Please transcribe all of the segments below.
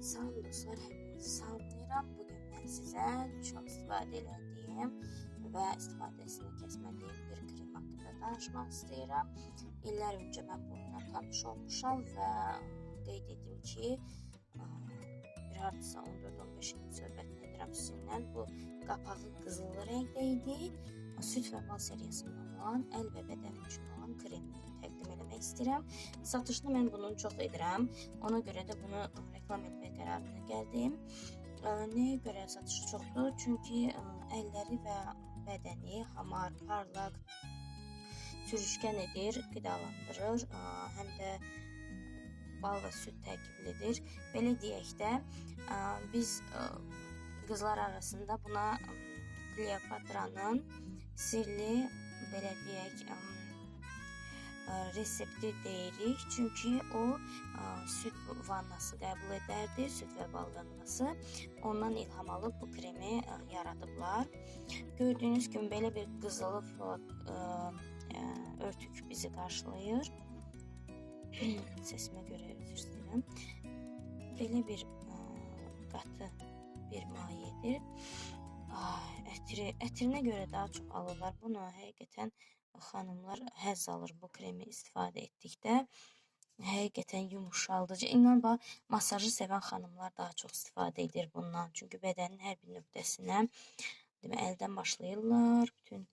Salam dostlar, hepinizi salamlayıram. Bugün ben size çok istifadə elədiyim və istifadəsini kəsmədiyim bir krem haqqında danışmaq istəyirəm. İllər öncə mən bununla tanış olmuşam və qeyd edim ki, bir hardasa 14-15-ci söhbətini edirəm sizinlə. Bu qapağı qızıl rəngdə idi. Süd və bal seriyasından olan əl və bədən üçün olan kremi təqdim eləmək istəyirəm. Satışını mən bunun çox edirəm. Ona görə də bunu reklam etmək qərarına gəldim. Nəyə görə satışı çoxdur? Çünki əlləri və bədəni hamar, parlaq, sürüşkən edir, qidalandırır, həm də bal və süd tərkiblidir. Belə deyək də, biz qızlar arasında buna ə, Kleopatranın sirli belə deyək ə, resepti deyirik. Çünki o süd vannası qəbul edərdi, süd və bal vannası. Ondan ilham alıb bu kremi yaradıblar. Gördüyünüz kimi belə bir qızılı örtük bizi qarşılayır. Səsimə görə üzr istəyirəm. Belə bir qatı bir mayedir. Ətri, ətrinə görə daha çox alırlar. Bunu həqiqətən xanımlar həzz alır bu kremi istifadə etdikdə. Həqiqətən yumuşaldıcı. İnan bax, masajı sevən xanımlar daha çox istifadə edir bundan. Çünki bədənin hər bir nöqtəsinə demə əldən başlayırlar, bütün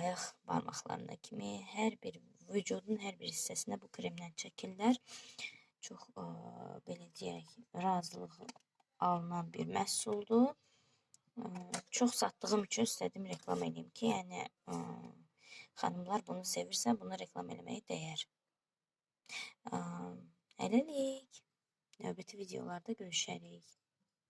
ayaq barmaqlarına kimi hər bir vücudun hər bir hissəsinə bu kremdən çəkirlər. Çox ə, belə deyək, razılığı alınan bir məhsuldur. Çox satdığım üçün istədim reklam edeyim ki, yəni xanımlar bunu sevirsə, bunu reklam eləməyə dəyər. Hələlik. Növbəti videolarda görüşərik.